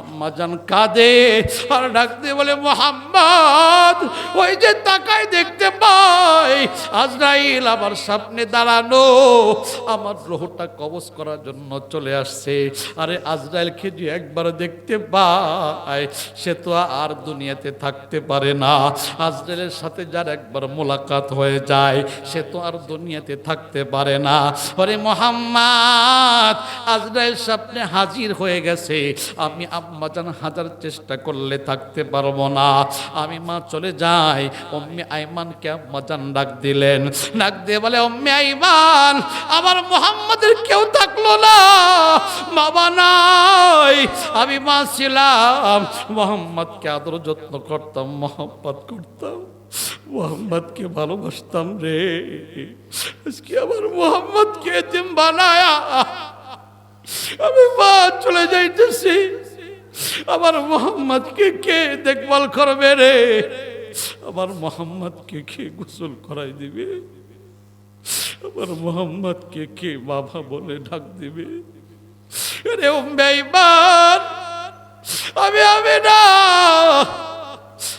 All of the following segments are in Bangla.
আম্মাজান কাঁদে আর ডাক দিয়ে বলে, মোহাম্মদ, ওই যে তাকায় দেখতে পাই, আজরাইল আমার সামনে দাঁড়ানো। আমার করার জন্য চলে আসছে। আরে একবার দেখতে সে তো আর দুনিয়াতে থাকতে পারে না। আজরাইলের সাথে যার একবার মোলাকাত হয়ে যায়, সে তো আর দুনিয়াতে থাকতে পারে না। আরে মোহাম্মদ, আজরাইল সামনে হাজির হয়ে গেছে। আমি আম্মাজান হাজার চেষ্টা করলে থাকতে পারব না। আমি মা চলে যাই, অম্মি আইমানকে আম্মাজান ডাক দিলেন। ডাক দিয়ে বলে, অম্মি আইমান, আমার মোহাম্মদের কেউ থাকল না। বাবা নাই, আমি মা ছিলাম। মোহাম্মদকে আদর যত্ন করতাম মোহাম্মত করতাম। মোহাম্মদকে ভালোবাসতাম রে। আজকে আমার মোহাম্মদকে এতিম বানায়া আমি মা চলে যাইতেছি। আমার মোহাম্মদকে কে দেখভাল করবে রে? আমার মোহাম্মদকে কে কে গোসল করাই দিবে? আমার মোহাম্মদকে কে বাবা বলে ডাক দিবে? রে আমি আমি না।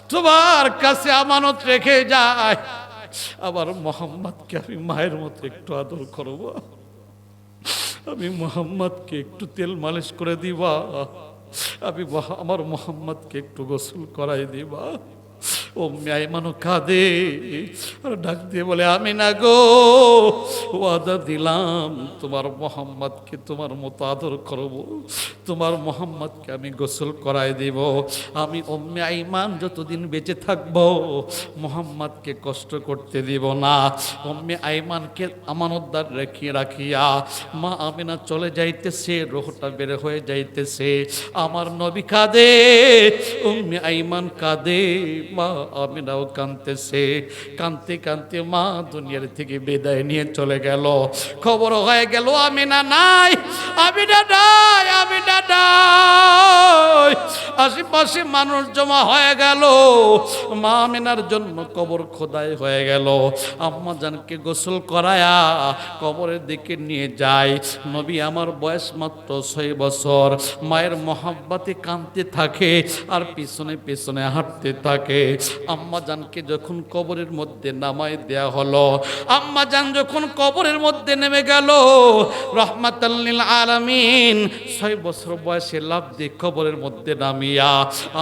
তোমার কাছে আমানত রেখে যায় আবার মোহাম্মদকে আমি মায়ের মতো একটু আদর করব। আমি মোহাম্মদকে একটু তেল মালিশ করে দিবা। আমি আমার মোহাম্মদকে একটু গোসল করাই দিবা। ও মানো কাঁদে, আর ডাক দিয়ে বলে আমি না গো, ওয়াদা দিলাম, তোমার মোহাম্মদকে তোমার মতো আদর করব, তোমার মোহাম্মদকে আমি গোসল করাই দিব, আমি অম্মে আইমান যতদিন বেঁচে থাকব, মোহাম্মদকে কষ্ট করতে দিব না অম্মে আইমানকে আমানতদার রেখে রাখিয়া, মা আমিনা চলে যাইতেছে, রোহটা বেড়ে হয়ে যাইতেছে, আমার নবী কাঁদে উম্মে আইমান কাঁদে। মা আমিনাও কাঁদতেছে। কাঁদতে কাঁদতে মা দুনিয়ার থেকে বিদায় নিয়ে চলে গেল। খবর হয়ে গেল, আমিনা নাই আমিনা নাই আমিনা নাই। আশেপাশে মানুষ জমা হয়ে গেল। মা আমিনার জন্য কবর খোদাই হয়ে গেল। আম্মা জানকে গোসল করায়া কবরের দিকে নিয়ে যায়। নবী আমার বয়স মাত্র ছয় বছর। মায়ের মহাব্বাতে কাঁদতে থাকে আর পিছনে পিছনে হাঁটতে থাকে। আম্মা জানকে যখন কবরের মধ্যে নামায় দেয়া হলো, আম্মা জান যখন কবরের মধ্যে নেমে গেল রহমাতাল্লিল আলামিন, ছয় বছর বয়সে লাভ দিয়ে কবরের মধ্যে নামিয়া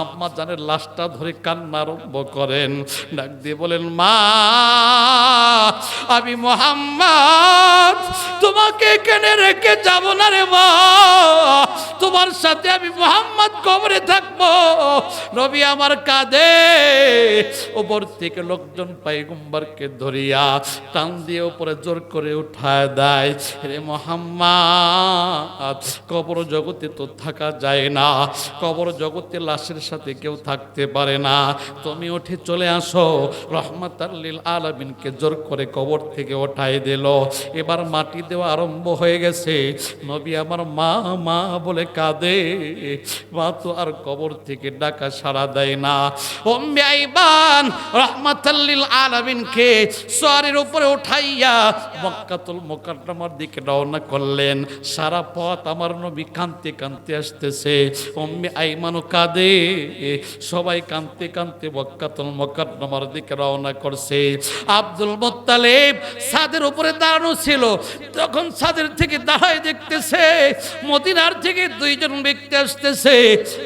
আম্মা জানের লাশটা ধরে কান্না আরম্ভ করেন। ডাক দিয়ে বলেন, মা, আমি মোহাম্মদ, তোমাকে এখানে রেখে যাব না রে মা। তোমার সাথে আমি মোহাম্মদ কবরে থাকব। রবি আমার কাঁদে ওপর থেকে লোকজন পাইগম্বরকে ধরিয়া টান দিয়ে উপরে জোর করে উঠায় দেয় রে মোহাম্মদ, কবর জগতে তো থাকা যায় না, কবর জগতে লাশের সাথে কেউ থাকতে পারে না। তুমি উঠে চলে আসো। রহমত আল্লিল আলমিনকে জোর করে কবর থেকে ওঠাই দিল। এবার মাটি দেওয়া আরম্ভ হয়ে গেছে। নবী আমার মা মা বলে কাঁদে, মা তো আর কবর থেকে ডাকা সাড়া দেয় না। আইবান রহমাতাল্লিল আলামিনকে সোয়ারের উপরে উঠাইয়া মক্কাতুল মোকাররমার দিকে রওনা করলেন। সারা পথ আমার নবী কাঁদতে কাঁদতে আসতেছে। ওম্মে আইমানও কাঁদে। সবাই কাঁদতে কাঁদতে মক্কাতুল মোকাররমার দিকে রওনা করছে। আব্দুল মোত্তালেব সাদের উপরে দাঁড়ানো ছিল। তখন সাদের থেকে দাঁড়ায় দেখতেছে, মদিনার থেকে দুইজন ব্যক্তি আসতেছে।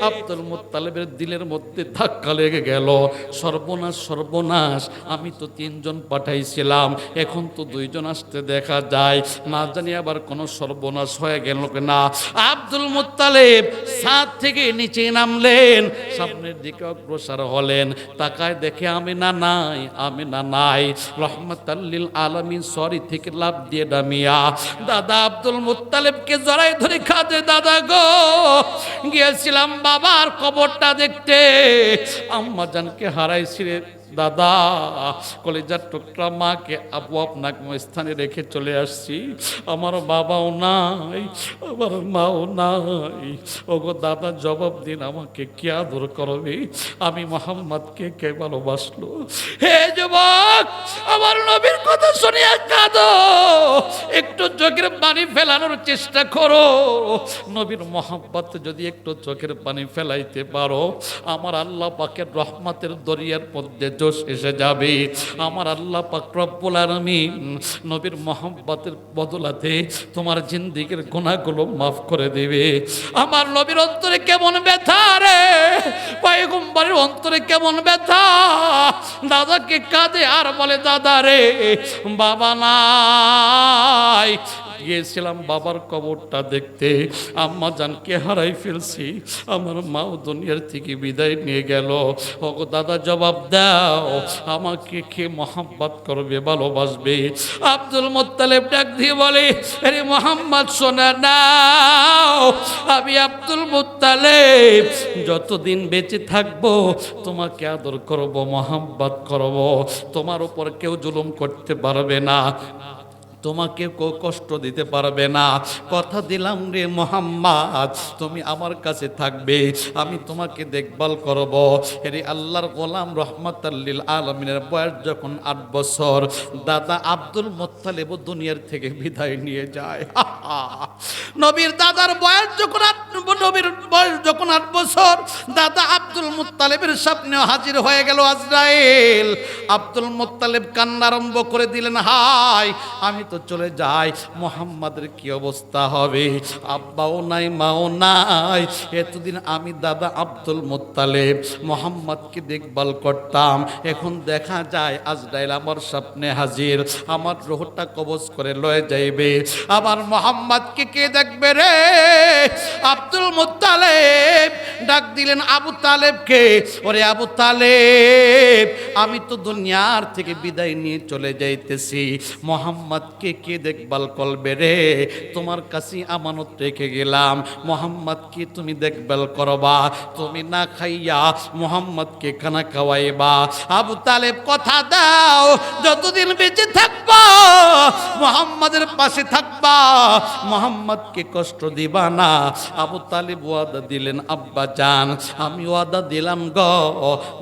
আব্দুল মোত্তালেবের দিলের মধ্যে ধাক্কা লেগে গেল। সর্বনাশ সর্বনাশ। আমি তো তিনজন পাঠাইছিলাম, এখন তো দুইজন আসতে দেখা যায়। না জানি আবার কোনো সর্বনাশ হয়ে গেল না আব্দুল মুত্তালেব সাত থেকে নিচে নামলেন, সামনের দিকে অগ্রসর হলেন। তাকায় দেখে আমি না নাই আমি না নাই রহমতাল্লিল আলমিন সরি থেকে লাভ দিয়ে ডামিয়া দাদা আব্দুল মুত্তালেবকে জড়াই ধরে খাদে, দাদা গো। গিয়েছিলাম বাবার কবরটা দেখতে। আম্মা জানকে হারাইছি রে দাদা, কলেজার টুকরা মাকে আবু আপনাকে স্থানে রেখে চলে আসছি। আমার বাবাও নাই আমার মাও নাই। ওগো দাদা, জবাব দিন আমাকে, কে আদর করবে? আমি মোহাম্মদকে কে ভালোবাসলো? হে যুবক, আমার নবীর কথা শুনিয়া কাঁদো। একটু চোখের পানি ফেলানোর চেষ্টা করো। নবীর মোহাম্মত যদি একটু চোখের পানি ফেলাইতে পারো, আমার আল্লাহ পাকের রহমতের দরিয়ার মধ্যে জোশ এসে যাবে। আমার আল্লাহ পাক রব্বুল আলামিন নবীর মোহাম্মতের বদলাতে তোমার জিন্দিগির গোনাগুলো মাফ করে দেবে। আমার নবীর অন্তরে কেমন ব্যথা রে? পয়গম্বরের অন্তরে কেমন ব্যথা? দাদাকে কাঁদে আর বলে, দাদা রে, বাবা নাই। গিয়েছিলাম বাবার কবরটা দেখতে। আম্মা জানকে হারাই ফেলছি। আমার মাও দুনিয়ার থেকে বিদায় নিয়ে গেল। ওগো দাদা জবাব দাও, আমাকে কে মোহাম্মত করবে, ভালোবাসবে? আব্দুল মোত্তালেব ডাক দিয়ে বলে, আরে মোহাম্মদ, শোনা নাও, আমি আব্দুল মোত্তালেব। যতদিন বেঁচে থাকব, তোমাকে আদর করব মোহাম্মত করব। তোমার উপর কেউ জুলুম করতে পারবে না। তোমাকে কেউ কষ্ট দিতে পারবে না। কথা দিলাম রে মোহাম্মদ, তুমি আমার কাছে থাকবে, আমি তোমাকে দেখভাল করব। এরে আল্লাহর গোলাম রহমতাল্লিল আলমিনের বয়স যখন আট বছর, দাদা আব্দুল মোত্তালেব দুনিয়ার থেকে বিদায় নিয়ে যায়। নবীর দাদার বয়স যখন আট নবীর বয়স যখন আট বছর, দাদা আব্দুল মুত্তালেবের সামনে হাজির হয়ে গেল আজরাইল। আব্দুল মুত্তালেব কান্না আরম্ভ করে দিলেন হাই আমি তো চলে যায়, মোহাম্মদের কি অবস্থা হবে? আব্বাও নাই, মাও নাই। এতদিন আমি দাদা আব্দুল মুত্তালেব, মোহাম্মদকে দেখভাল করতাম। এখন দেখা যায়, আজরাইল আমার স্বপ্নে হাজির। আমার রোহটা কবজ করে লয়ে যাইবে। আমার মোহাম্মদকে কে দেখবে রে? আব্দুল মুত্তালেব। ডাক দিলেন, আবু তালেবকে। ওরে আবু তালেব, আমি তো দুনিয়ার থেকে বিদায় নিয়ে চলে যাইতেছি। মোহাম্মদকে কে দেখভাল করবে রে? তোমার কাছে আমানত রেখে গেলাম। মোহাম্মদকে তুমি দেখভাল করবা, তুমি না খাইয়া মোহাম্মদকে খানা খাওয়াইবা। আবু তালেব কথা দাও, যতদিন বেঁচে থাকবা, মোহাম্মদের পাশে থাকবা। মোহাম্মদকে কষ্ট দিবা না। আবু তালেব ওয়াদা দিলেন, আব্বা জান, আমি ওয়াদা দিলাম গ,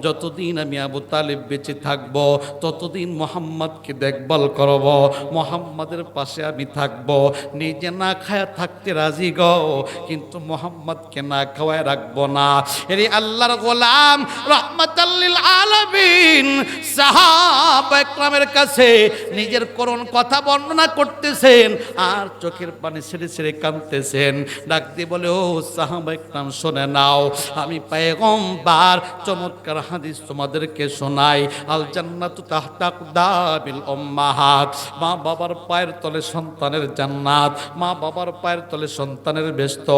যতদিন আমি আবু তালেব বেঁচে থাকব, ততদিন মোহাম্মদকে দেখভাল করব। মোহাম্মদের পাশে আমি থাকব। নিজে না খায়া থাকতে রাজি গ, কিন্তু মোহাম্মদকে না খাওয়ায় রাখব না। এরে আল্লাহর গোলাম রহমতাল্লিল আলামিন, সাহাব কাছে নিজের করুণ কথা বর্ণনা করতেছেন, আর চোখের পানি ছেড়ে ছেড়ে কাঁদতেছেন। ডাক দিয়ে বলে, ও সাহাব একরাম, শোনে নাও, আমি পায়গম্বার, চমৎকার হাদিস তোমাদেরকে শোনাই। আল জান্নাতু তাহতা কুদাবিল উম্মাহাত। মা বাবার পায়ের তলে সন্তানের জান্নাত, মা বাবার পায়ের তলে সন্তানের ব্যস্ত।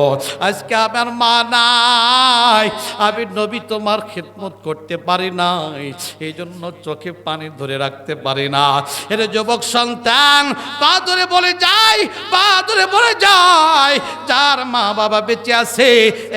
আজকে আমার মা নাই, আমি নবী তোমার খেদমত করতে পারি নাই এই জন্য চোখে পানি ধরে রাখতে পারি না। এর যুবক সন্তান, পা ধরে বলে যাই, পা ধরে বলে যায় যার মা বাবা বেঁচে আছে,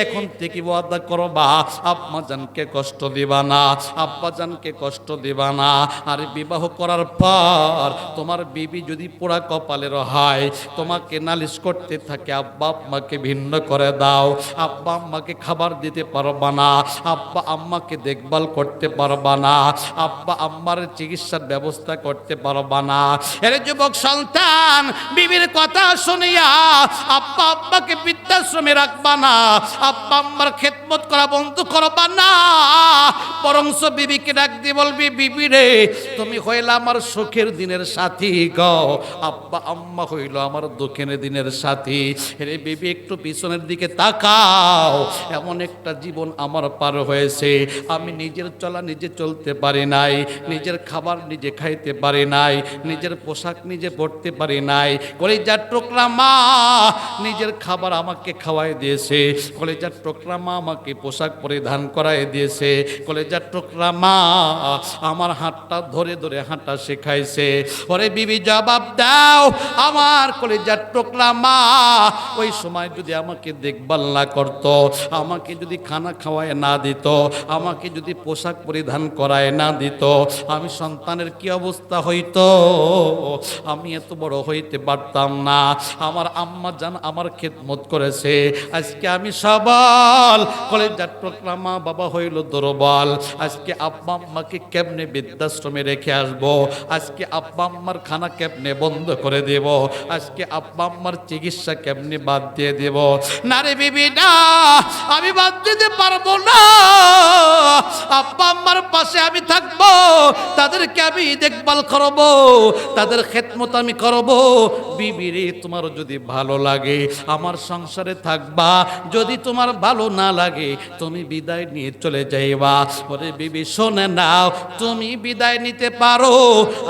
এখন থেকে ওয়াদা করবা, আব্বা জানকে কষ্ট দিবা না, আব্বা জানকে কষ্ট দিবা না। আর বিবাহ করার পর তোমার বিবি যদি পোড়া কপালের হয়, তোমাকে নালিশ করতে থাকে, আব্বা আম্মাকে ভিন্ন করে দাও। আব্বা আম্মাকে খাবার দিতে পারবা না, আব্বা আম্মাকে দেখভাল করতে পারবা না, আব্বা আম্মার চিকিৎসার ব্যবস্থা করতে পারবা না। এর যুবক সন্তান, বিবির কথা শুনিয়া আব্বা আব্বাকে বৃদ্ধাশ্রমে রাখবা না, আব্বা আম্মার খেদমত করা বন্ধ করবা না। বরংস বিবিকে ডাক দিয়ে বলবি, বিবি রে, তুমি হইলা আমার সুখের দিনের সাথী গ। আব্বা, আম্মা হইল আমার দক্ষিণে দিনের সাথী। রে বিবি, একটু পিছনের দিকে তাকাও। এমন একটা জীবন আমার পার হয়েছে। আমি নিজের চলা নিজে চলতে পারি নাই। নিজের খাবার নিজে খাইতে পারি নাই। নিজের পোশাক নিজে পরতে পারি নাই। কলেজার টুকরা মা নিজের খাবার আমাকে খাওয়াই দিয়েছে। কলেজার টুকরা মা আমাকে পোশাক পরিধান করাই দিয়েছে। কলেজার টুকরা মা আমার হাতটা ধরে ধরে হাঁটা শেখাইছে। ওরে বিবি জবাব দাও, আমার কলেজার টুকরা মা। ওই সময় যদি আমাকে দেখভাল না করত, আমাকে যদি খানা খাওয়ায় না দিত, আমাকে যদি পোশাক পরিধান করায় না দিত, আমি সন্তানের কি অবস্থা হইতো? আমি এত বড় হইতে পারতাম না। আমার আম্মা জান আমার খেদমত করেছে। আজকে আমি সবল। কলেজার টুকরা মা বাবা হইল দুর্বল। আজকে আব্বা আম্মাকে কেমনে বৃদ্ধাশ্রমে রেখে আসব? আজকে আব্বা আম্মার খানা কেমনে বন্ধ করে দেব। আজকে আব্বা আম্মার চিকিৎসা কেমনি বাদ দিয়ে দেব? না রে বিবি, না, আমি বাদ দিতে পারব না। আব্বা আম্মার পাশে আমি থাকব, তাদেরকে আমি দেখভাল করব, তাদের খেদমত আমি করব। বিবি রে তোমার যদি ভালো লাগে, আমার সংসারে থাকবা। যদি তোমার ভালো না লাগে, তুমি বিদায় নিয়ে চলে যাইবা। ওরে বিবি, শোনে নাও, তুমি বিদায় নিতে পারো।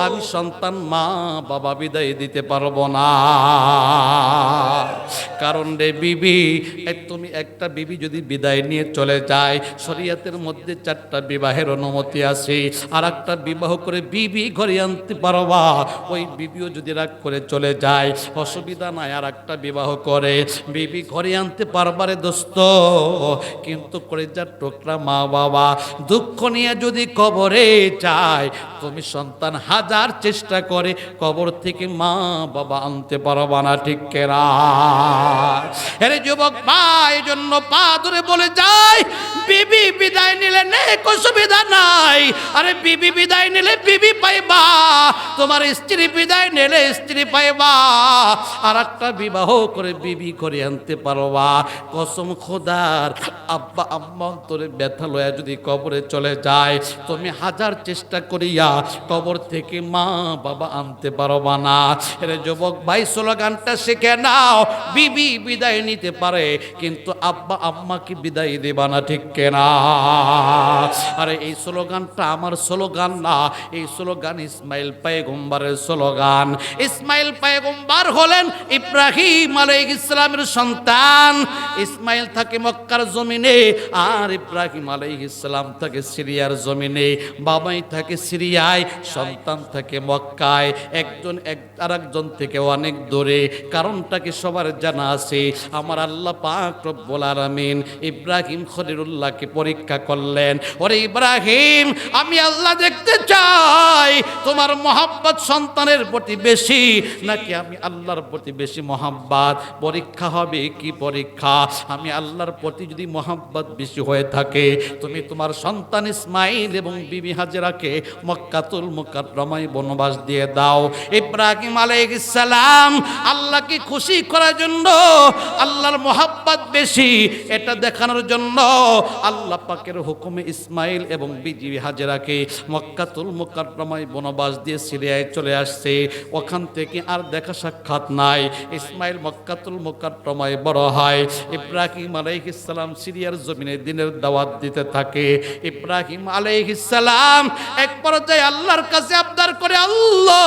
আমি সন্তান মা, বাবা বিদায় দিতে পারব না। কারণ রে বিবি তুমি একটা বিবি যদি বিদায় নিয়ে চলে যায়, শরিয়াতের মধ্যে চারটা বিবাহের অনুমতি আছে। আর একটা বিবাহ করে বিবি ঘরে আনতে পারবা। ওই বিবিও যদি রাগ করে চলে যায়, অসুবিধা নাই আর একটা বিবাহ করে। বিবি ঘরে আনতে পারবারে দোস্ত। কিন্তু করে যার টোকরা মা বাবা, দুঃখ নিয়ে যদি কবরে যায়, তুমি সন্তান হাজার চেষ্টা করে কবর থেকে মা বাবা আনতে পারবা না, ঠিক কেরা যুবক ভাই জন্য পা ধরে বলে যায় বিবি বিদায় নিলে নেক অসুবিধা নাই। আরে বিবি বিদায় নিলে বিবি পাইবা, তোমার স্ত্রী বিদায় নিলে স্ত্রী পাইবা আর একটা বিবাহ করে বিবি করে আনতে পারবা। কসম খোদার, আব্বা আম্মা অন্তরে ব্যথা লয়া যদি কবরে চলে যায়, তুমি হাজার চেষ্টা করিয়া কবর থেকে মা বাবা আনতে পারবা না। এর যুবক, ভাই স্লোগানটা শিখে নাও। বিবি বিদায় নিতে পারে, কিন্তু আব্বা আম্মাকে বিদায় দেবা না, ঠিক কেনা? আরে এই স্লোগানটা আমার স্লোগান না। এই স্লোগান ইসমাইল পায়গম্বারের স্লোগান। ইসমাইল পায়গম্বার হলেন ইব্রাহিম আলাইহিস ইসলামের সন্তান। ইসমাইল থাকে মক্কার জমিনে, আর ইব্রাহিম আলাইহিস সালাম থাকে সিরিয়ার জমিনে। বাবাই থাকে সিরিয়ায়, সন্তান থাকে মক্কায়। একজন এক আরেকজন থেকে অনেক দূরে, কারণটা কি সবার জানা আছে? আমার আল্লাহ পাক রব্বুল আলামিন ইব্রাহিম খলিলুল্লাহকে পরীক্ষা করলেন। ওরে ইব্রাহিম, আমি আল্লাহ দেখতে চাই, তোমার মহাব্বত সন্তানের প্রতি বেশি নাকি আমি আল্লাহর প্রতি বেশি মহাব্বত? পরীক্ষা হবে কি পরীক্ষা? আমি আল্লাহর প্রতি যদি মহাব্বত বেশি হয়ে থাকে, তুমি তোমার সন্তান ইসমাইল এবং বিবি হাজেরাকে মক্কাতুল মুকাররমায় বনবাস দিয়ে দাও। ইব্রাহিম আলাইহিস সালাম, আল্লাহকে খুশি করার জন্য, আল্লাহর মহাব্বত বেশি, এটা দেখানোর জন্য আল্লাহ পাকের হুকুমে ইসমাইল এবং বিজি হাজেরাকে মক্কাতুল মুকাররমায় বনবাস দিয়ে সিরিয়ায় চলে আসছে। ওখান থেকে আর দেখা সাক্ষাৎ নাই। ইসমাইল মক্কাতুল মুকাররমায় বড় হয়। ইব্রাহিম আলাইহিস সালাম সিরিয়ার জমিনে দিনের দাওয়াত দিতে থাকে। ইব্রাহিম আলাইহিস সালাম এক পর্যায়ে আল্লাহর কাছে আবদার করে, আল্লাহ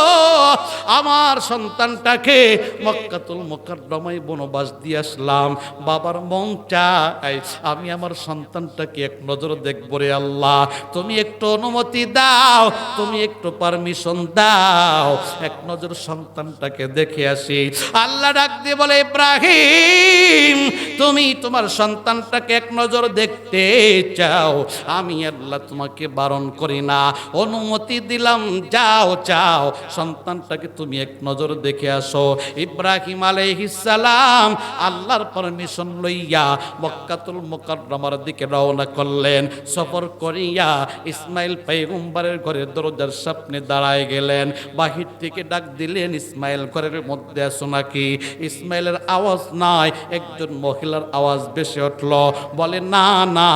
আমার সন্তানটাকে মক্কাতুল মুকাররমায় বনবাস দিয়ে আসলাম। বাবার মন চাই আমি আমার সন্তানটাকে এক নজর দেখব রে আল্লাহ। তুমি একটু অনুমতি দাও, তুমি একটু পারমিশন দাও। এক নজর সন্তানটাকে দেখে আসি। আল্লাহ ডাক দিয়ে বলে, ইব্রাহিম, তুমি তোমার সন্তানটাকে এক নজর দেখতে চাও। আমি আল্লাহ তোমাকে বারণ করি না। অনুমতি দিলাম, যাও চাও সন্তানটাকে তুমি এক নজর দেখে আসো। ইব্রাহিম আলাইহিস সালাম আল্লাহর পারমিশন লইয়া মক্কাতুল মুকাররমার দিকে রওনা করলেন। সফর করিয়া ইসমাইল পয়গম্বরের ঘরের দরজার সামনে দাঁড়ায় গেলেন। বাহির থেকে ডাক দিলেন, ইসমাইল, ঘরের মধ্যে আসো নাকি? ইসমাইলের আওয়াজ নাই, একজন মহিলার আওয়াজ বেশি উঠল। বলে, না না,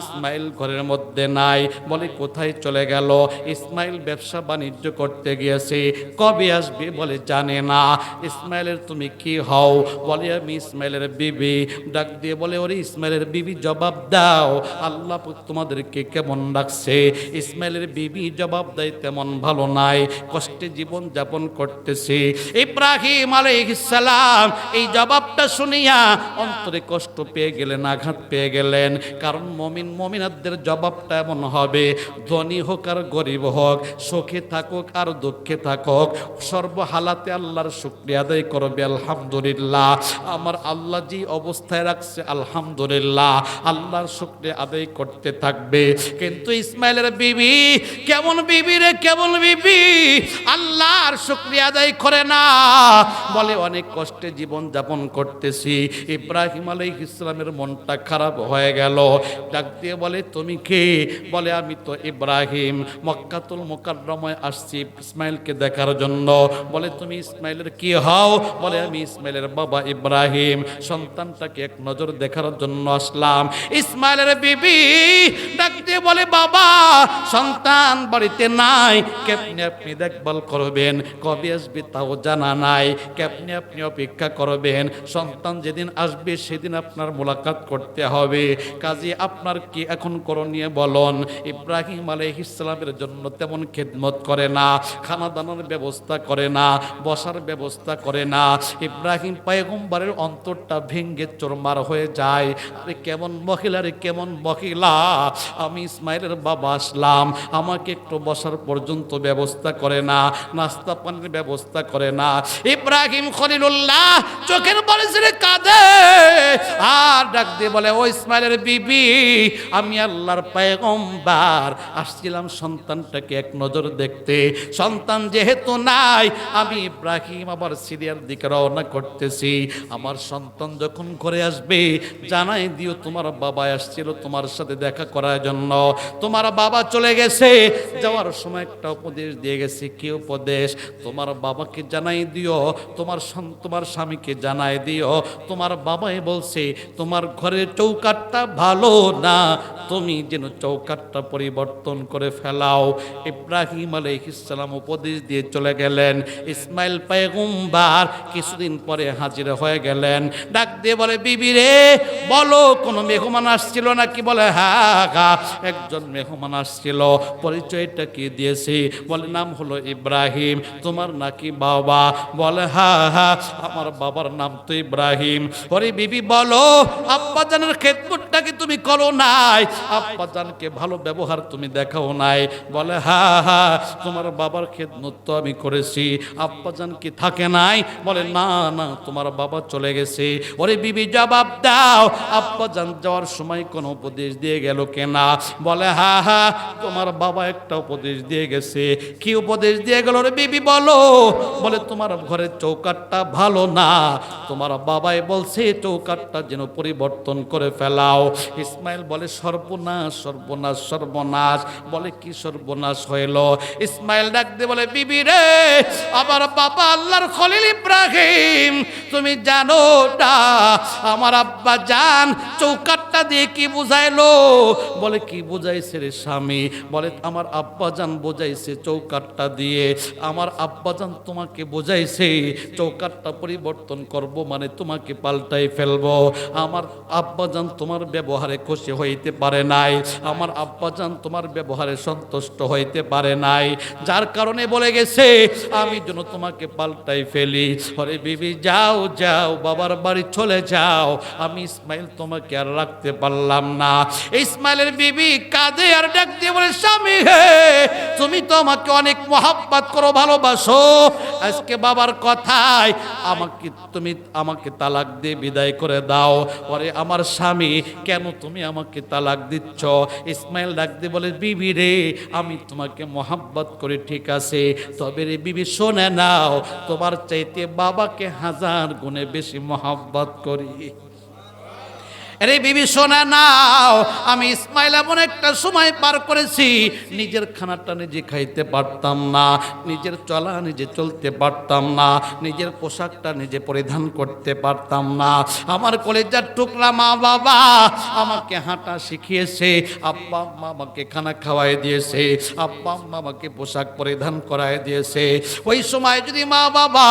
ইসমাইল ঘরের মধ্যে নাই। বলে, কোথায় চলে গেল? ইসমাইল ব্যবসা বাণিজ্য করতে গিয়েছে। কবে আসবে বলে জানে না। ইসমাইলের তুমি কি হও? বলে, আমি ইসমাইলের বিবি। ডাক দিয়ে বলে, ওরে ইসমাইলের বিবি, জবাব দাও। আল্লাহ তোমাদেরকে কেমন রাখছে ইসমাইলের বিবি জবাব দেয়, তেমন ভালো নাই। কষ্টে জীবন যাপন করতেছে। ইব্রাহিম আলাইহিসসালাম এই জবাবটা শুনিয়া অন্তরে কষ্ট পেয়ে গেলেন, আঘাত পেয়ে গেলেন। কারণ মমিন মমিনাদের জবাবটা এমন হবে, ধনী হোক আর গরিব হোক, সুখে থাকুক আর দুঃখে থাকুক সর্বহালাতে আল্লাহর শুক্রিয়া আদায় করবে, আলহামদুলিল্লাহ। আমার আল্লাহ যে অবস্থায় রাখছে, আলহামদুলিল্লাহ। আল্লাহর শুক্রিয়া আদায় করতে থাকবে। কিন্তু ইসমাইলের বিবি, কেমন বিবি রে, কেমন বিবি? আল্লাহর শুক্রিয়া আদায় করে না। বলে, অনেক কষ্টে জীবন যাপন করতেছি। ইব্রাহিম আলাইহিস ইসলামের মনটা খারাপ হয়ে গেল। ডাক দিয়ে বলে, তুমি কে? বলে, আমি তো ইব্রাহিম। মক্কাতুল মোকাররমায় আসছি ইসমাইলকে দেখার জন্য। বলে, তুমি ইসমাইলের কি হও? বলে, আমি ইসমাইলের বাবা ইব্রাহিম। সন্তানটাকে এক নজর দেখার জন্য আসলাম। ইসমাইলের বিবি দিয়ে বলে, বাবা, সন্তান বাড়িতে নাই। কেমনি আপনি দেখভাল করবেন? কবে আসবে তাও জানা নাই। কেমনি আপনি অপেক্ষা করবেন? সন্তান যেদিন আসবে, সেদিন আপনার মোলাকাত করতে হবে। কাজে আপনার কি এখন করণীয় বলন? ইব্রাহিম আলাইহিস ইসলামের জন্য তেমন খেদমত করে না খানা দানার ব্যবস্থা করে না, বসার ব্যবস্থা করে না। ইব্রাহিম পায়গম্বরের অন্তরটা ভেঙ্গে চোরমার হয়ে যায়। আরে কেমন মহিলা রে, কেমন মহিলা? আমি ইসমাইলের বাবা আসলাম। আমাকে একটু বসার পর্যন্ত ব্যবস্থা করে না, নাস্তা পানির ব্যবস্থা করে না। ইব্রাহিম খলিলুল্লাহ চোখের বলেছিল কাঁদে। আর ডাক দিয়ে বলে, ও ইসমাইলের বিবি, আমি আল্লাহর পায়গম্বার। আসছিলাম সন্তানটাকে এক নজর দেখতে। সন্তান যেহেতু নাই, আমি ইব্রাহিম আবার সিরিয়ার দিকে রওনা করতেছি। আমার সন্তান যখন ঘরে আসবে, জানাই দিও তোমার বাবা আসছিল তোমার সাথে দেখা করার জন্য। তোমার বাবা চলে গেছে। যাওয়ার সময় একটা উপদেশ দিয়ে গেছে। কি উপদেশ? তোমার বাবাকে জানাই দিও। তোমার তোমার স্বামীকে জানাই দিও। তোমার বাবাই বলছে, তোমার ঘরের চৌকাটটা ভালো না। তুমি যেন চৌকাটটা পরিবর্তন করে ফেলাও। ইব্রাহিম আলাইহিসসালাম উপদেশ দিয়ে চলে গেলেন। ইসমাইল পায়গুম্বার কিছুদিন পরে হাজির হয়ে গেলেন। ডাক দিয়ে বলে, বিবি রে, বলো, কোনো মেহমান আসছিল নাকি? বলে হ্যাঁ হ্যাঁ। একজন মেহমান আসছিল, পরিচয়টা কি দিয়েছে? বলে, নাম হলো ইব্রাহিম, তোমার নাকি বাবা? বলে হ্যাঁ হ্যাঁ আমার বাবার নাম তো ইব্রাহিম। ওরে বিবি, বলো, আব্বাজানের খেদমতটা কি তুমি করো নাই? আব্বাজানকে ভালো ব্যবহার তুমি দেখাও নাই। বলে, হা হা, তোমার বাবার খেদমত তো আমি করেছি, আব্বাজান কি থাকে নাই? বলে, না না, তোমার বাবা চলে গেছে। ওরে বিবি, জবাব দাও, আব্বাজান যাওয়ার সময় কোনো উপদেশ দিয়ে গেল কেনা? বলে হ্যাঁ হ্যাঁ তোমার বাবা একটা উপদেশ দিয়ে গেছে। কি উপদেশ দিয়ে গেল রে বিবি, বলো। বলে, তোমার ঘরের চৌকাটটা ভালো না। তোমার বাবাই বলছে, চৌকাটটা যেন পরিবর্তন করে ফেলাও। ইসমাইল বলে, সর্বনাশ সর্বনাশ সর্বনাশ। বলে, কি সর্বনাশ হইল? ইসমাইল ডাক দিয়ে বলে, বিবি রে, আমার বাবা আল্লাহর খলিল ইব্রাহিম, তুমি জানো আমার আব্বা জান চৌকাটটা দিয়ে কি বুঝাইলো? বলে কি বুঝাইছে রে স্বামী? বলে, আমার আব্বা জান বোঝাইছে চৌকাটটা দিয়ে। আমার আব্বা জান তোমাকে বোঝাইছে চৌকাটটা পরিবর্তন করব মানে তোমাকে পাল্টাই ফেলব। আমার আব্বা জান তোমার ব্যবহারে খুশি হইতে পারে নাই। আমার আব্বা জান তোমার ব্যবহারে সন্তুষ্ট হইতে পারে নাই। যার কারণে বলে গেছে, আমি যেন তোমাকে পাল্টাই ফেলি। হরে বিবি, যাও যাও, বাবার বাড়ি চলে যাও। আমি ইসমাইল তোমাকে আর রাখতে পারলাম না। ইসমাইলের বিবি কাঁদে আর ডাক দিয়ে বলে, স্বামী হে, তুমি তো আমাকে অনেক মহাব্বাত করো, ভালোবাসো। আজকে বাবার কথায় আমাকে তুমি আমাকে তালাক দিয়ে বিদায় করে দাও। পরে আমার স্বামী, কেন তুমি আমাকে তালাক দিচ্ছ? ইসমাইল ডাক দিয়ে বলে, বিবি রে, আমি তোমাকে মহাব্বত করি, ঠিক আছে। তবে রে বিবি, শোনে নাও, তোমার চাইতে বাবাকে হাজার গুণে বেশি মহাব্বত করি। আরে বিবি নাও, আমি ইসমাইল এমন একটা সময় পার করেছি, নিজের খানাটা নিজে খাইতে পারতাম না, নিজের চলা নিজে চলতে পারতাম না, নিজের পোশাকটা নিজে পরিধান করতে পারতাম না। আমার কলেজার টুকরা মা বাবা আমাকে হাঁটা শিখিয়েছে, আব্বা আম্মা আমাকে খানা খাওয়াই দিয়েছে, আব্বা আম্মা আমাকে পোশাক পরিধান করাই দিয়েছে। ওই সময় যদি মা বাবা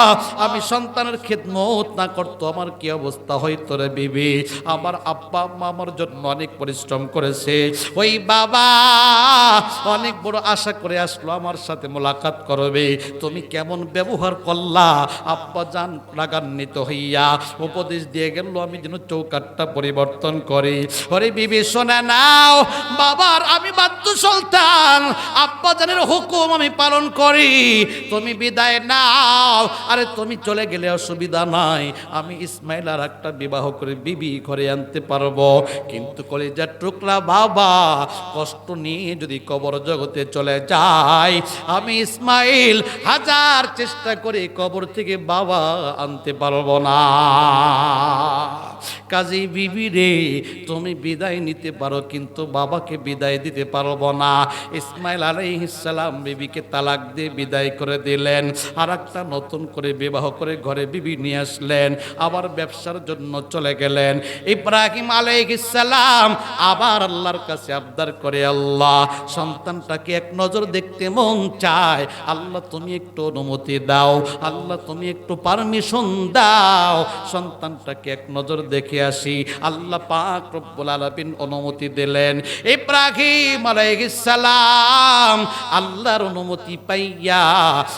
আমি সন্তানের খেদমত না করতো, আমার কি অবস্থা হইতো রে বিবি? আমার আব্বা আব্বা আম্মা আমার জন্য অনেক পরিশ্রম করেছে। ওই বাবা, অনেক বড় আশা করে আসলো আমার সাথে মোলাকাত করবে। তুমি কেমন ব্যবহার করলা? আব্বা জান রাগান্বিত হইয়া উপদেশ দিয়ে গেল, আমি যেন চৌকাটটা পরিবর্তন করি। ওরে বিবি, শোনা নাও, বাবার আমি বাধ্য সুলতান। আব্বা জানের হুকুম আমি পালন করি। তুমি বিদায় নাও। আরে তুমি চলে গেলে অসুবিধা নাই। আমি ইসমাইল আর একটা বিবাহ করে বিবি ঘরে আনতে পারব। কিন্তু কলেজার টুকরা বাবা কষ্ট নিয়ে যদি কবর জগতে চলে যায়, আমি ইসমাইল হাজার চেষ্টা করে কবর থেকে বাবা আনতে পারব না। কাজী বিবি রে, তুমি বিদায় নিতে পারো, কিন্তু বাবাকে বিদায় দিতে পারব না। ইসমাইল আলাইহিসসালাম বিবিকে তালাক দিয়ে বিদায় করে দিলেন। আর একটা নতুন করে বিবাহ করে ঘরে বিবি নিয়ে আসলেন। আবার ব্যবসার জন্য চলে গেলেন। ইব্রাহিম আলাইহিসসালাম আবার আল্লাহর কাছে আবদার করে, আল্লাহ, সন্তানটাকে এক নজর দেখতে মন চায়। আল্লাহ, তুমি একটু অনুমতি দাও। আল্লাহ, তুমি একটু পারমিশন দাও। সন্তানটাকে এক নজর দেখে আসি। আল্লাহ পাক রব্বুল আলামিন অনুমতি দিলেন। ইব্রাহিম সালাম আল্লাহর অনুমতি পাইয়া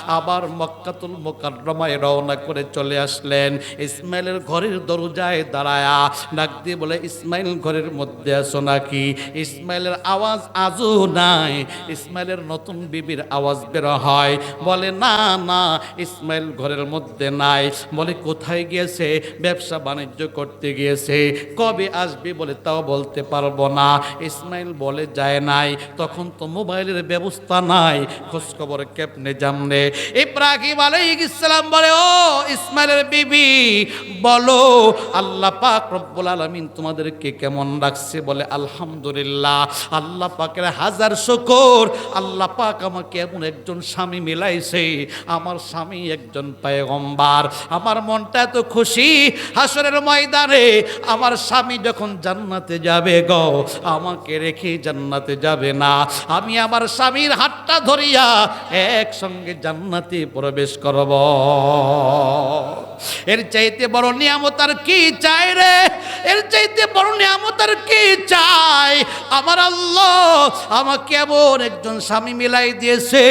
আবার মক্কাতুল মুকাররমায় রওনা করে চলে আসলেন। ইসমাইলের ঘরের দরজায় দাঁড়ায়া ডাক দিয়ে বলে, ইসমাইল ঘরের মধ্যে আসো নাকি? ইসমাইলের আওয়াজ আজও নাই। ইসমাইলের নতুন বিবির আওয়াজ বের হয়। বলে, না না, ইসমাইল ঘরের মধ্যে নাই। বলে, কোথায় গিয়েছে? ব্যবসা বাণিজ্য করতে গিয়েছে। কবে আসবে বলে তাও বলতে পারব না। ইসমাইল বলে, যায় নাই। তখন তো মোবাইলের ব্যবস্থা নাই। খোঁজ খবর কেপনে জামনে? ইব্রাহিম আলাইহিস সালাম বলে, ও ইসমাইলের বিবি, বলো, আল্লাহ পাক রব্বুল আলামিন তোমাদেরকে কেমন রাখছে বলে, আলহামদুলিল্লাহ, আল্লাহ পাকের হাজার শুকর। আল্লাহ পাক আমাকে এমন একজন স্বামী মিলাইছে। আমার স্বামী একজন পায়গম্বার। আমার মনটা এত খুশি হাসরের ময়দানে। আমার স্বামী যখন জান্নাতে যাবে গো, আমাকে রেখে জান্নাতে যাবে না। আমি আমার স্বামীর হাতটা ধরিয়া একসঙ্গে জান্নাতে প্রবেশ করব। এর চাইতে বড় নিয়ামত আর কি চাই রে? এর চাইতে বড় নিয়ামত আর কি চাই আমার আল্লাহ আমাকে এমন একজন স্বামী মিলাই দিয়েছে।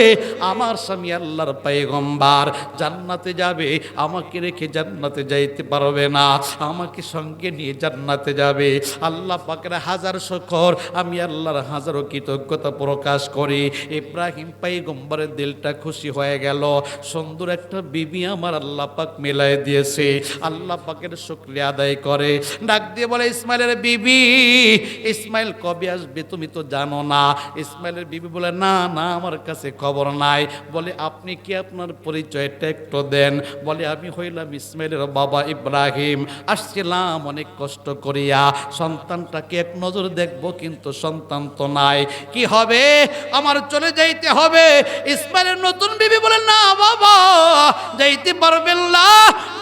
আমার স্বামী আল্লাহর পায়গম্বার। জান্নাতে যাবে, আমাকে রেখে জান্নাতে যাইতে পারবে না। আমাকে সঙ্গে নিয়ে জান্নাতে যাবে। আল্লাহ পাকের হাজার শকর, আমি আল্লাহর হাজারো কৃতজ্ঞতা প্রকাশ করি। ইব্রাহিম পাইগম্বরের দিলটা খুশি হয়ে গেল। সুন্দর একটা বিবি আমার আল্লাহ পাক মিলাই দিয়েছে। আল্লাহ পাকের শুক্রিয়া আদায় করে। ডাক দিয়ে বলে ইসমাইলের বিবি, ইসমাইল কবে আসবে তুমি তো জানো না। ইসমাইলের বিবি বলে, না না, আমার কাছে খবর নাই। বলে, আপনি কি আপনার পরিচয়টা একটু দেন? বলে, আমি হইলাম ইসমাইলের বাবা ইব্রাহিম। আসছিলাম অনেক কষ্ট করিয়া। সন্তানটাকে এক নজর দেখব, কিন্তু সন্তান তো নাই। কি হবে? আমার চলে যাইতে হবে। ইসমাইলের নতুন বিবি বলে, না, বাবা, যাইতে পারবেন না।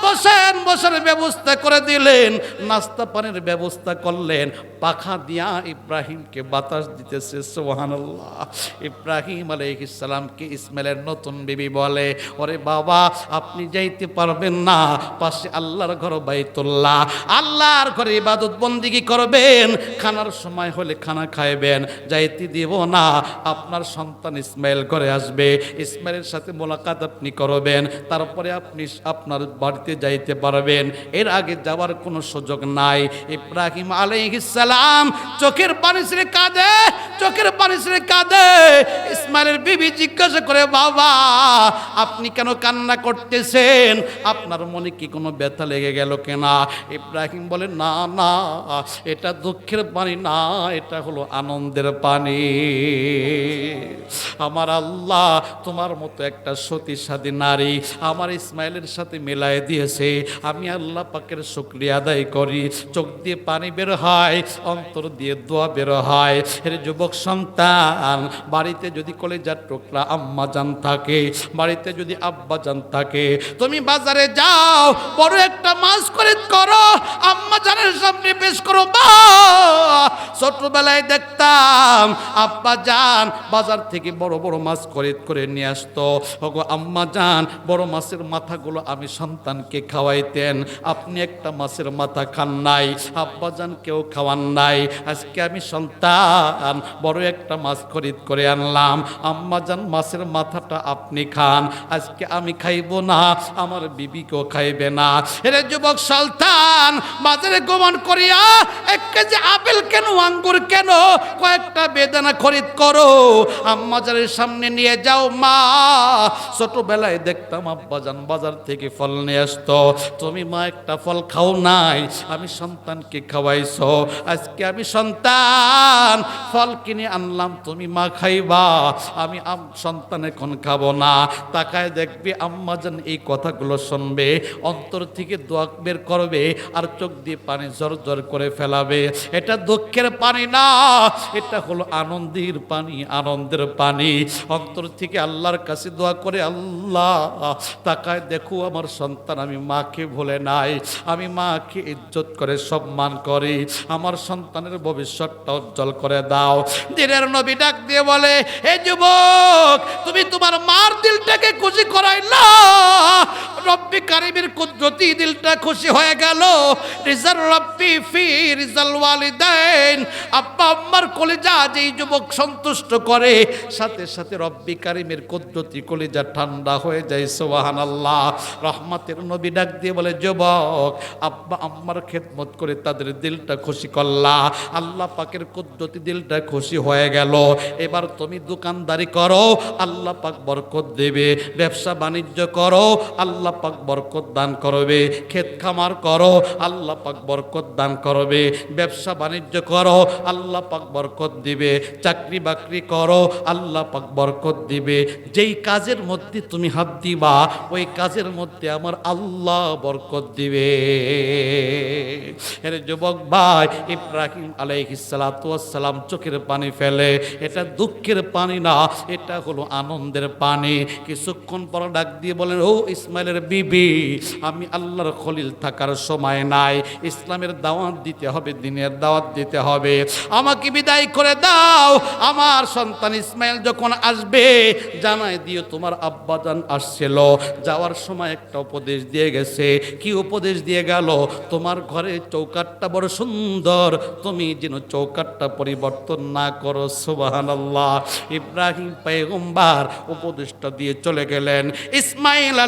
বসেন, বসার ব্যবস্থা করে দিলেন। নাস্তা পানির ব্যবস্থা করলেন। পাখা দিয়া ইব্রাহিমকে বাতাস দিতেছে সোহানাল্লাহ ইব্রাহিম আলাইহিসসালামকে ইসমাইলের নতুন বিবি বলে, ওরে বাবা, আপনি যাইতে পারবেন না। পাশে আল্লাহর ঘর বাইতুল্লাহ। আল্লাহর ঘরে ইবাদত বন্দিগি করবেন? খানার সময় হলে খানা খাইবেন। যাইতে দিব না। আপনার সন্তান ইসমাইল ঘরে আসবে। ইসমাইলের সাথে মোলাকাত আপনি করবেন। তারপরে আপনি আপনার বাড়িতে যাইতে পারবেন। এর আগে যাওয়ার কোনো সুযোগ নাই। ইব্রাহিম আলাইহিসসালাম, চোখের পানি ছেড়ে কাঁদে, চোখের পানি ছেড়ে কাঁদে। ইসমাইলের বিবি জিজ্ঞাসা করে, বাবা, আপনি কেন কান্না করতেছেন? আপনার মনে কি কোনো ব্যথা লেগে গেল কেনা? ইব্রাহিম বলে, না না, এটা দুঃখের পানি না, এটা হলো আনন্দের পানি। আমার আল্লাহ তোমার মতো একটা সতী সতীসাধী নারী আমার ইসমাইলের সাথে মেলায় দিয়েছে। আমি আল্লাহ পাকের শুক্রিয়া আদায় করি। চোখ দিয়ে পানি বের হয়, অন্তর দিয়ে দোয়া বের হয়। এর যুবক সন্তান, বাড়িতে যদি কলেজার টুকরা আম্মা জান থাকে, বাড়িতে যদি আব্বা জান থাকে, তুমি বাজারে যাও, বড় একটা মাছ করে করো, আম্মা জানের সামনে পেশ করো ছোটবেলায় দেখতাম, আব্বা জান বাজার থেকে বড় বড় মাছ করে করে নিয়ে আসতো। আম্মা জান, বড় মাছের মাথাগুলো আমি সন্তানকে খাওয়াইতেন, আপনি একটা মাছের মাথা খান নাই আব্বা জান কেউ খাওয়ান নাই। আজকে আমি সন্তান, বড় একটা মাছ খরিদ করে আনলাম। আম্মা জান, মাছের মাথাটা আপনি খান, আজকে আমি খাইবো না, আমার বিবিকেও খাইবে না। এরে যুবক সন্তান বাজারে গমন করিয়া এক কেজি আপেল কেন, আঙ্গুর কেন, কয়েকটা বেদানা খরিদ করো। আম্মাজারের সামনে নিয়ে যাও মা। ছোটবেলায় দেখতাম আব্বাজান বাজার থেকে ফল নিয়ে আসতো। তুমি মা, একটা ফল খাও নাই। আমি সন্তানকে খাওয়াইছো? আজকে আমি সন্তান, ফল কিনে আনলাম, তুমি মা খাইবা। আমি সন্তান এখন খাব না। তাকায় দেখবে আম্মাজান এই কথাগুলো শুনবে, অন্তর থেকে দোয়া বের করবে আর চোখ দিয়ে পানি জর জর করে ফেলাবে। এটা দুঃখের পানি না, এটা হলো আনন্দের পানি আনন্দের পানি। অন্তর থেকে আল্লাহর কাছে দোয়া করে, আল্লাহ, তাকায় দেখো আমার সন্তান, আমি মাকে ভুলে নাই। আমি মাকে ইজ্জত করে সম্মান করি। আমার সন্তানের ভবিষ্যৎটা উজ্জ্বল করে দাও। দিনের নবী ডাক দিয়ে বলে এ যুবক, তুমি তোমার মার দিলটাকে খুশি করাইলা রব্বি কারিমের কুদরতি দিলটা খুশি হয়ে গেল। রিজাল রব্বি ফি রিজাল ওয়ালিদাইন। আব্বা আম্মার কলিজা যেই যুবক সন্তুষ্ট করে, সাথে সাথে রব্বি কারিমের কুদরতি কলিজা ঠান্ডা হয়ে যায়, সুবহানাল্লাহ। রহমতের নবী ডাক দিয়ে বলে, যুবক, আব্বা আম্মার খেদমত করে তাদের দিলটা খুশি করলা। আল্লাহ পাকের কুদরতি দিলটা খুশি হয়ে গেল। এবার তুমি দোকানদারি করো, আল্লাহ পাক বরকত দেবে। ব্যবসা বাণিজ্য করো, আল্লাহ পাক বরকত দান করবে। ক্ষেত খামার করো, আল্লাহ পাক বরকত দান করবে। ব্যবসা বাণিজ্য করো, আল্লাহ পাক বরকত দিবে। চাকরি বাকরি করো, আল্লাহ পাক বরকত দিবে। যেই কাজের মধ্যে তুমি হাত দিবা, ওই কাজের মধ্যে আমার আল্লাহ বরকত দিবে। এর যুবক ভাই, ইব্রাহিম আলাইহিসালাম চোখের পানি ফেলে। এটা দুঃখের পানি না, এটা হলো আনন্দের পানি। কিছুক্ষণ পর ডাক দিয়ে বলেন, ও ইসমাইলের বিবি, আমি আল্লাহর খলিল থাকার সময় নাই। ইসলামের দাওয়াত দিতে হবে, দিনের দাওয়াত দিতে হবে। আমাকে বিদায় করে দাও। আমার সন্তান ইসমাইল যখন আসবে, জানাই দিও তোমার আব্বাজান আসছিল। যাওয়ার সময় একটা উপদেশ দিয়ে গেছে। কি উপদেশ দিয়ে গেল? তোমার ঘরে চৌকাটটা বড় সুন্দর। তুমি যেন চৌকাটটা পরিবর্তন না করো, সুবহানাল্লাহ। ইব্রাহিম পেগম্বার উপদেশটা দিয়ে চলে গেলেন। ইসমাইল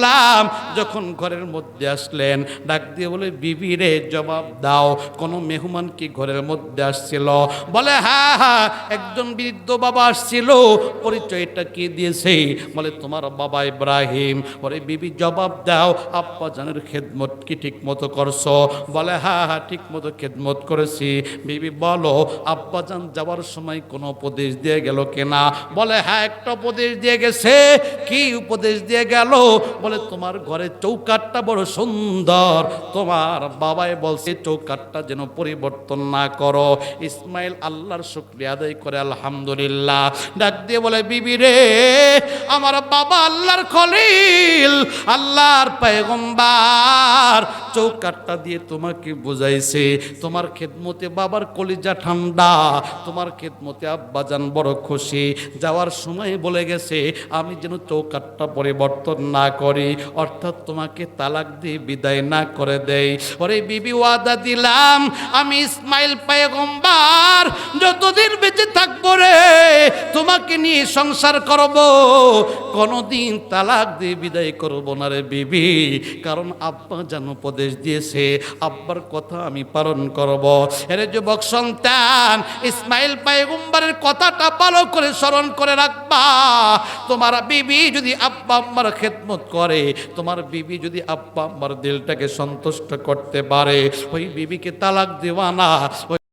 আলাইহিসসালাম যখন ঘরের মধ্যে আসলেন, ডাক দিয়ে বলে, বিবি রে, জবাব দাও, কোনো মেহমান কি ঘরের মধ্যে আসছিল? বলে হ্যাঁ হ্যাঁ একজন বৃদ্ধ বাবা আসছিল, পরিচয়টা কি দিয়েছে? বলে, তোমার বাবা ইব্রাহিম। বলে, বিবি, জবাব দাও, আব্বা জানের খেদমত কি ঠিক মতো করছ? বলে হ্যাঁ হ্যাঁ ঠিক মতো খেদমত করেছি। বিবি বলো, আব্বা জান যাওয়ার সময় কোনো উপদেশ দিয়ে গেল কিনা? বলে হ্যাঁ একটা উপদেশ দিয়ে গেছে। কি উপদেশ দিয়ে গেল? বলে, তোমার ঘরে চৌকাটটা বড় সুন্দর। তোমার বাবাই বলছে চৌকাটটা যেন পরিবর্তন না করো। ইসমাইল আল্লাহর শুক্রিয়া আদায় করে, আলহামদুলিল্লাহ। ডাক দিয়ে বলে, বিবি রে, আমার বাবা আল্লাহর খলিল, আল্লাহর পেগম্বার চৌকাটটা দিয়ে তোমাকে বুঝাইছে, তোমার খেদমতে বাবার কলিজা ঠান্ডা, তোমার খেদমতে আব্বাজান বড় খুশি। যাওয়ার সময় বলে গেছে, আমি যেন চৌকাটটা পরিবর্তন না করি। অর্থাৎ তোমাকে তালাক দিয়ে বিদায় না করে দেই। ওরে বিবি, ওয়াদা দিলাম, আমি ইসমাইল পেগম্বার যতদিন বেঁচে থাকব রে, তোমাকে নিয়ে সংসার করব। কোনোদিন তালাক দিয়ে বিদায় করব না রে বিবি, কারণ আব্বা যেন উপদেশ দিয়েছে, আব্বার কথা আমি পালন করব। এর যুবক সন্তান, ইসমাইল পায়গুম্বারের কথাটা ভালো করে স্মরণ করে রাখবা। তোমার বিবি যদি আব্বা আম্মার খেদমত করে তোমার বিবি যদি আব্বা আমার দিলটাকে সন্তুষ্ট করতে পারে ওই বিবিকে তালাক দেওয়া না